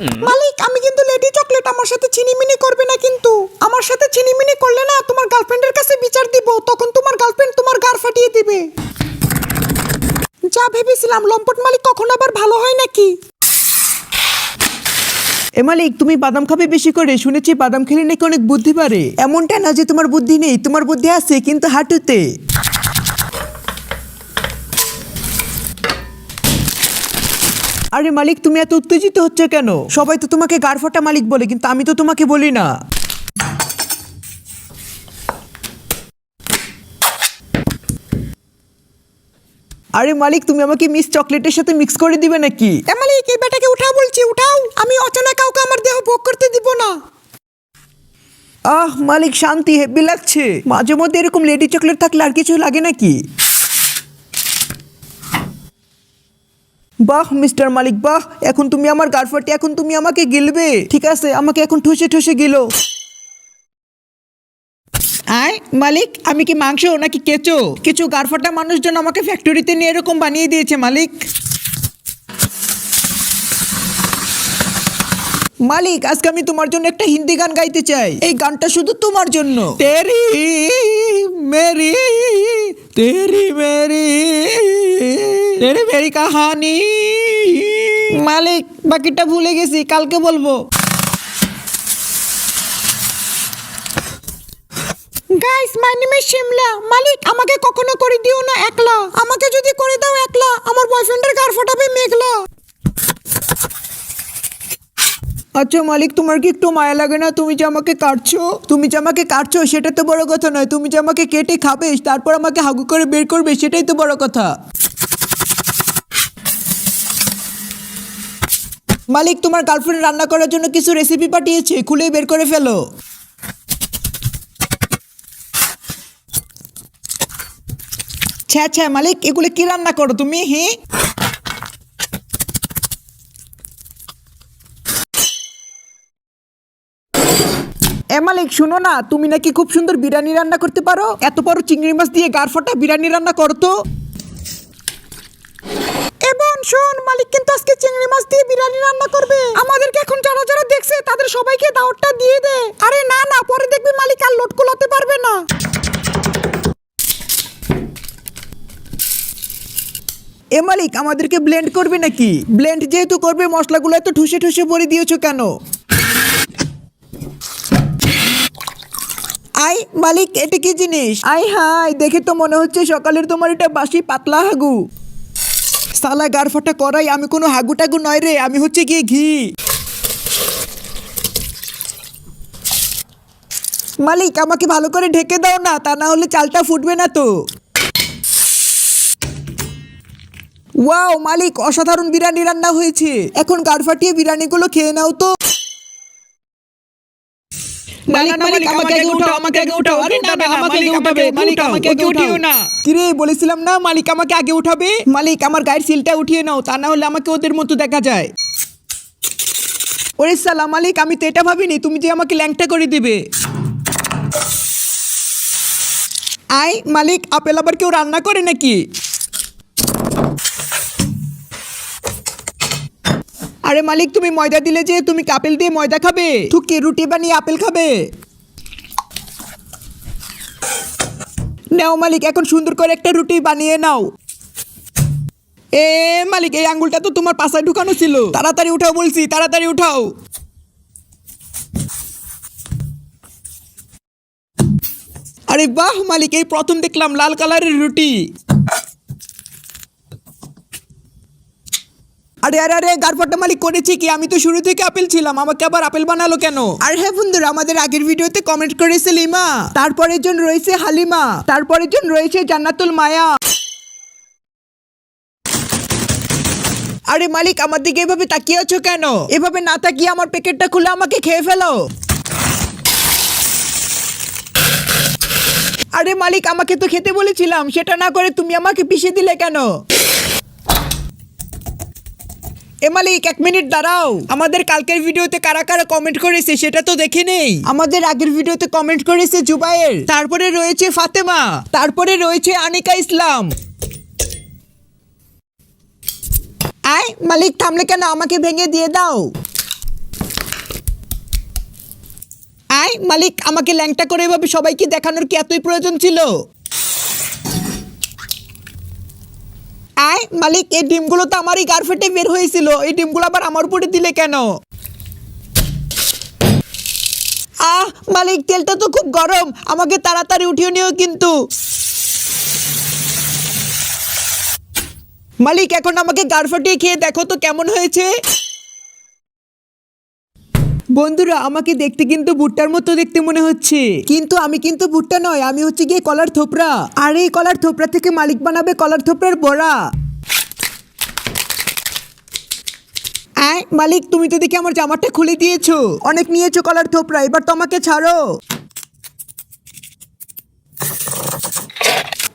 মালিক আমি কিন্তু lady chocolate আমার সাথে চিনিমিনি করবে না কিন্তু। আমার সাথে চিনিমিনি করলে না তোমার গার্লফ্রেন্ডের কাছে বিচার দিব তখন তোমার গার্লফ্রেন্ড তোমার গার ফাটিয়ে দিবে। যা ভেবেছিলাম লম্পট মালিক কখন আবার ভালো হয় নাকি? এ মালিক তুমি বাদাম খাবে বেশি করে শুনেছি বাদাম খেলে নাকি অনেক বুদ্ধি পারে এমনটা না যে তোমার বুদ্ধি নেই তোমার বুদ্ধি আছে কিন্তু হাঁটুতে। আরে মালিক তুমি এত উত্তেজিত হচ্ছে কেন? সবাই তো তোমাকে গারফটা মালিক বলে কিন্তু আমি তো তোমাকে বলি না। আরে মালিক তুমি আমাকে মিস চকলেটের সাথে মিক্স করে দিবে নাকি? এ মালিক এই বেটাকে উঠাও বলছি উঠাও। আমি অচেনা কাউকে আমার দেহ ভোগ করতে দিব না। আহ মালিক শান্তি হেব্বি লাগছে। মাঝে মধ্যে এরকম লেডি চকলেট থাকলে আর কিছু লাগে নাকি? বাহ, মিস্টার মালিক, বাহ, এখন তুমি আমার গারফাটি, এখন তুমি আমাকে গিলবে। ঠিক আছে, আমাকে এখন ঠুসে ঠুসে গিলো। আয়, মালিক, আমি কি মাংস নাকি কেঁচো? কিছু গারফাটা মানুষজন আমাকে ফ্যাক্টরিতে নিয়ে এরকম বানিয়ে দিয়েছে, মালিক। মালিক, আজকে আমি তোমার জন্য একটা হিন্দি গান গাইতে চাই। এই গানটা শুধু তোমার জন্য। তেরি মেরি তেরি মেরি। তেরি মেরি কাহানি। মালিক বাকিটা ভুলে গেছি কালকে বলব। Guys my name is Shimla Malik আমাকে কখনো করে দিও না একলা। আমাকে যদি করে দাও একলা। আমার বয়ফ্রেন্ডের গার ফোটাবে মেঘলা। আচ্ছা মালিক তোমার কি একটু মায়া লাগে না? তুমি যে আমাকে কাটছো তুমি যে আমাকে কাটছো সেটা তো বড় কথা নয়। তুমি যে আমাকে কেটে খাবে তারপর আমাকে হাগু করে বের করবে সেটাই তো বড় কথা। মালিক, তোমার গার্লফ্রেন্ড রান্না করার জন্য কিছু রেসিপি পাঠিয়েছে খুলে বের করে ফেলো। ছ্যা ছ্যা, মালিক, এগুলো কি রান্না করো তুমি, হি? এ মালিক, শুনো না, তুমি নাকি খুব সুন্দর বিরিয়ানি রান্না করতে পারো? এত বড় চিংড়ি মাছ দিয়ে গার ফাটা বিরিয়ানি রান্না করো তো এবং শোন মালিক কিন্তু আজকে চিংড়ি মাছ দিয়ে বিরিয়ানি রান্না করবে। আমাদেরকে এখন যারা যারা দেখছে তাদের সবাইকে দাওয়াতটা দিয়ে দে। আরে না না পরে দেখবি মালিক আর লোট কুলাতে পারবে না। এ মালিক আমাদেরকে ব্লেন্ড করবে নাকি? ব্লেন্ড যেহেতু করবে মশলাগুলো এত ঠুসে ঠুসে ভরে দিয়েছ কেন? আই মালিক এটা কি জিনিস? আই হাই দেখে তো মনে হচ্ছে সকালের তোমার এটা বাসি পাতলা হাগু। সালা গারফাটা করাই, আমি কোনো হাগু টাগু নয় রে, আমি হচ্ছে গিয়ে ঘি। মালিক, আমাকে ভালো করে ঢেকে দাও না, তা না হলে চালটা ফুটবে না তো। ওয়াও, মালিক, অসাধারণ বিরিয়ানি রান্না হয়েছে। এখন গারফাটিয়ে বিরিয়ানিগুলো খেয়ে নাও তো। মালিক মালিক আমাকে আগে উঠাও আমাকে আগে উঠাও। আরে না না আমাকে আগে উঠাবে মালিক আমাকে আগে উঠিও। না। কিরে বলেছিলাম না মালিক আমাকে আগে উঠাবে? মালিক আমার গায়ের সিলটা উঠিয়ে নাও তা না হলে আমাকে ওদের মতো দেখা যায়। ওরে সালা মালিক আমি তো এটা ভাবিনি তুমি যে আমাকে ল্যাংটা করে দিবে। আই মালিক আপেল আবার কেউ রান্না করে নাকি? আরে মালিক, তুমি ময়দা দিলে যে তুমি কি আপেল দিয়ে ময়দা খাবে। ঠুকি রুটি বানিয়ে আপেল খাবে। নাও মালিক, এখন সুন্দর করে একটা রুটি বানিয়ে নাও। এ মালিক, এই আঙ্গুলটা তো তোমার পাশায় ঢুকানো ছিল। তাড়াতাড়ি উঠাও বলছি, তাড়াতাড়ি উঠাও। আরে বাহ মালিক, এই প্রথম দেখলাম লাল কালারের রুটি। আরে আরে আরে গারফাটা মালিক করেছে কি আমি তো শুরু থেকে আপেল ছিলাম, আমাকে আবার আপেল বানালো কেন? আর হ্যাঁ বন্ধুরা, আমাদের আগের ভিডিওতে কমেন্ট করেছে লিমা। তারপরের জন রয়েছে হালিমা। তারপরের জন রয়েছে জান্নাতুল মায়া। আরে মালিক, আমার দিকে এভাবে তাকিয়ে আছো কেন? এভাবে না তাকিয়ে আমার প্যাকেটটা খুলে আমাকে খেয়ে ফেলো। আরে মালিক, আমাকে তো খেতে বলেছিলাম, সেটা না করে তুমি আমাকে পিষে দিলে কেন? এ মালিক, এক মিনিট দাঁড়াও। আমাদের কালকের ভিডিওতে কারা কারা কমেন্ট করেছে সেটা তো দেখে নেই। আমাদের আগের ভিডিওতে কমেন্ট করেছে জুবাইয়ের তারপরে রয়েছে ফাতেমা, তারপরে রয়েছে আনিকা ইসলাম। আয়, মালিক, থামলে কেন? আমাকে ভেঙে দিয়ে দাও। আয়, মালিক, আমাকে ল্যাংটা করে এভাবে সবাইকে দেখানোর কি এতই প্রয়োজন ছিল? আয়, মালিক, এই ডিমগুলো তো আমারই গার্ফেটে বের হয়েছিল। এই ডিমগুলো আবার আমার উপরে দিলে কেন? আহ, মালিক, তেলটা তো খুব গরম। আমাকে তাড়াতাড়ি উঠিয়ে নিও কিন্তু। মালিক, এখন আমাকে ফাটিয়ে খেয়ে দেখো তো কেমন হয়েছে। বন্ধুরা, আমাকে দেখতে কিন্তু ভুট্টার মতো দেখতে মনে হচ্ছে। কিন্তু আমি কিন্তু ভুট্টা নয়, আমি হচ্ছে গিয়ে কলার থোপড়া আর এই কলার থোপড়া থেকে মালিক বানাবে কলার থোপড়ার বড়া। মালিক, তুমি তো দেখি আমার জামাটা খুলে দিয়েছ। অনেক নিয়েছো কলার থোপড়া এবার তোমাকে ছাড়ো।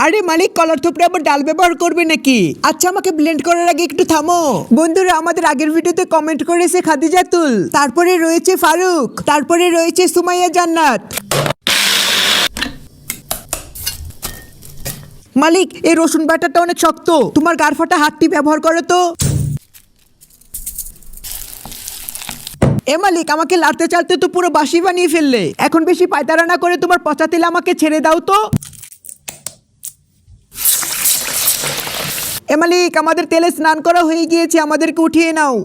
আরে মালিক, কলার থোপড়ে আবার ডাল ব্যবহার করবে নাকি? আচ্ছা আমাকে ব্লেন্ড করার আগে একটু থামো। বন্ধুরা, আমাদের আগের ভিডিওতে কমেন্ট করেছে খাদিজাতুল। তারপরে রয়েছে ফারুক। তারপরে রয়েছে সুমাইয়া জান্নাত। মালিক, এই রসুন বাটাটা অনেক শক্ত। তোমার গার ফাটা হাতটি ব্যবহার করো তো। এ মালিক, আমাকে লাড়তে চালতে তো পুরো বাসি বানিয়ে ফেললে। এখন বেশি পায়তারা না করে তোমার পচা তেলে আমাকে ছেড়ে দাও তো। এ মালিক, আমাদের তেলে স্নান করা হয়ে গিয়েছে, আমাদেরকে উঠিয়ে নাও।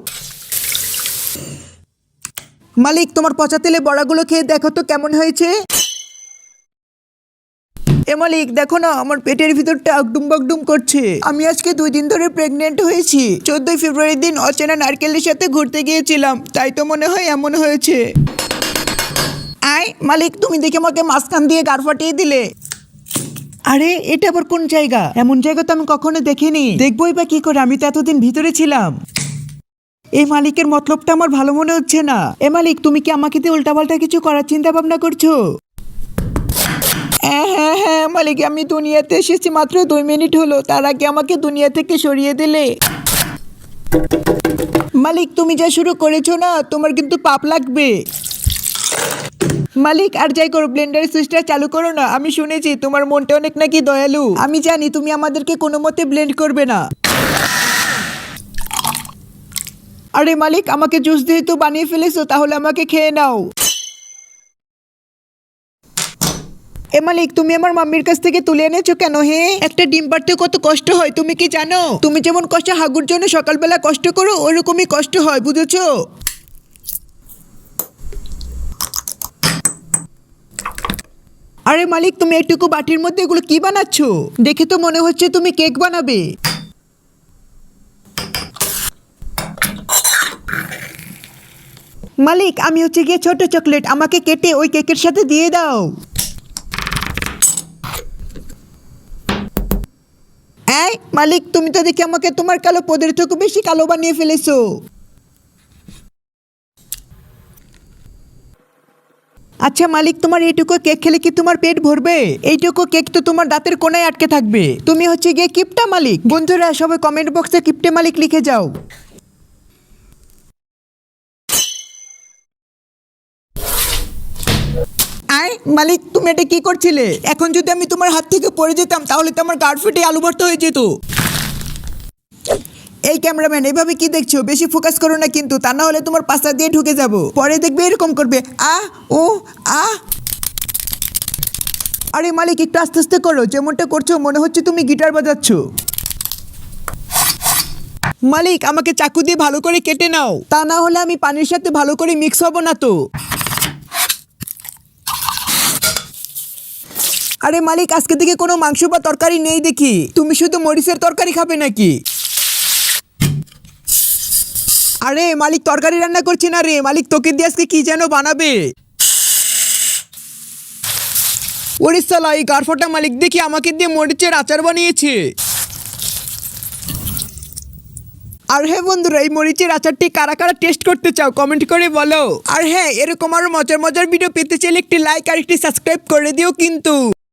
মালিক, তোমার পচা তেলে বড়াগুলো খেয়ে দেখো তো কেমন হয়েছে। এ মালিক, দেখো না, আমার পেটের ভিতরটা আগডুম বাগডুম করছে। আমি আজকে দুই দিন ধরে প্রেগনেন্ট হয়েছি। চোদ্দই ফেব্রুয়ারির দিন অচেনা নারকেলের সাথে ঘুরতে গিয়েছিলাম, তাই তো মনে হয় এমন হয়েছে। আয়, মালিক, তুমি দেখে আমাকে মাঝখান দিয়ে গার ফাটিয়ে দিলে। আরে, এটা আবার কোন জায়গা? এমন জায়গা তো আমি কখনো দেখিনি। দেখবোই বা কি করে, আমি তো এতদিন ভিতরে ছিলাম। এই মালিকের মতলবটা আমার ভালো মনে হচ্ছে না। এ মালিক, তুমি কি আমাকে দিয়ে উল্টাপাল্টা কিছু করার চিন্তা ভাবনা করছ? হ্যাঁ হ্যাঁ হ্যাঁ মালিক, আমি দুনিয়াতে এসেছি মাত্র দুই মিনিট হলো। তার আগে আমাকে দুনিয়া থেকে সরিয়ে দিলে। মালিক, তুমি যা শুরু করেছ না, তোমার কিন্তু পাপ লাগবে। মালিক, আর যাই করো ব্লেন্ডার সুইচটা চালু করো না। আমি শুনেছি, তোমার মনটা অনেক নাকি দয়ালু। আমি জানি, তুমি আমাদেরকে কোনো মতে ব্লেন্ড করবে না। আরে মালিক, আমাকে জুস দিয়ে তো বানিয়ে ফেলেছো, তাহলে আমাকে খেয়ে নাও। এ মালিক, তুমি আমার মাম্মির কাছ থেকে তুলে এনেছো কেন, হে? একটা ডিম পাড়তে কত কষ্ট হয়, তুমি কি জানো? তুমি যেমন কষ্ট হাগুর জন্য সকালবেলা কষ্ট করো, ওরকমই কষ্ট হয়, বুঝেছ? আরে মালিক, তুমি এটুকু বাটির মধ্যে এগুলো কি বানাচ্ছ? দেখে তো মনে হচ্ছে তুমি কেক বানাবে। মালিক, আমি হচ্ছে গিয়ে ছোট চকলেট, আমাকে কেটে ওই কেকের সাথে দিয়ে দাও। মালিক, তুমি তো দেখি আমাকে তোমার কালো পদের থেকে বেশি কালো বানিয়ে ফেলেছো। আচ্ছা মালিক, তোমার এইটুকু কেক খেলে কি তোমার পেট ভরবে? এইটুকু কেক তো তোমার দাঁতের কোনায় আটকে থাকবে। তুমি হচ্ছে গিয়ে কিপটা মালিক। বন্ধুরা, সবাই কমেন্ট বক্সে কিপটে মালিক লিখে যাও। মালিক, তুমি এটা কি করছিলে? এখন যদি আমি তোমার হাত থেকে পড়ে যেতাম, তাহলে তো আমার গার্ডফিটে আলু ভর্তা হয়ে যেত। এই ক্যামেরাম্যান, এভাবে কি দেখছ? বেশি ফোকাস করো না কিন্তু, তা না হলে তোমার পাশা দিয়ে ঢুকে যাব। পরে দেখবে এরকম করবে, আ, ও, আ। আরে মালিক, একটু আস্তে আস্তে করো, যেমনটা করছ, মনে হচ্ছে তুমি গিটার বাজাচ্ছ। মালিক, আমাকে চাকু দিয়ে ভালো করে কেটে নাও। তা না হলে আমি পানির সাথে ভালো করে মিক্স হব না তো। আরে মালিক, আজকে থেকে কোনো মাংস বা তরকারি নেই দেখি। তুমি শুধু মরিচের তরকারি খাবে নাকি? আরে, মালিক তরকারি রান্না করছি না রে। মালিক তোকে দিয়ে আজকে কি যেন বানাবে? ওড়িশালা এই গারফটা মালিক দেখি আমাকে দিয়ে মরিচের আচার বানিয়েছে। আর হ্যাঁ বন্ধুরা, এই মরিচের আচারটি কারা কারা টেস্ট করতে চাও কমেন্ট করে বলো। আর হ্যাঁ এরকম আরও মজার মজার ভিডিও পেতে চাইলে একটি লাইক আর একটি সাবস্ক্রাইব করে দিও কিন্তু।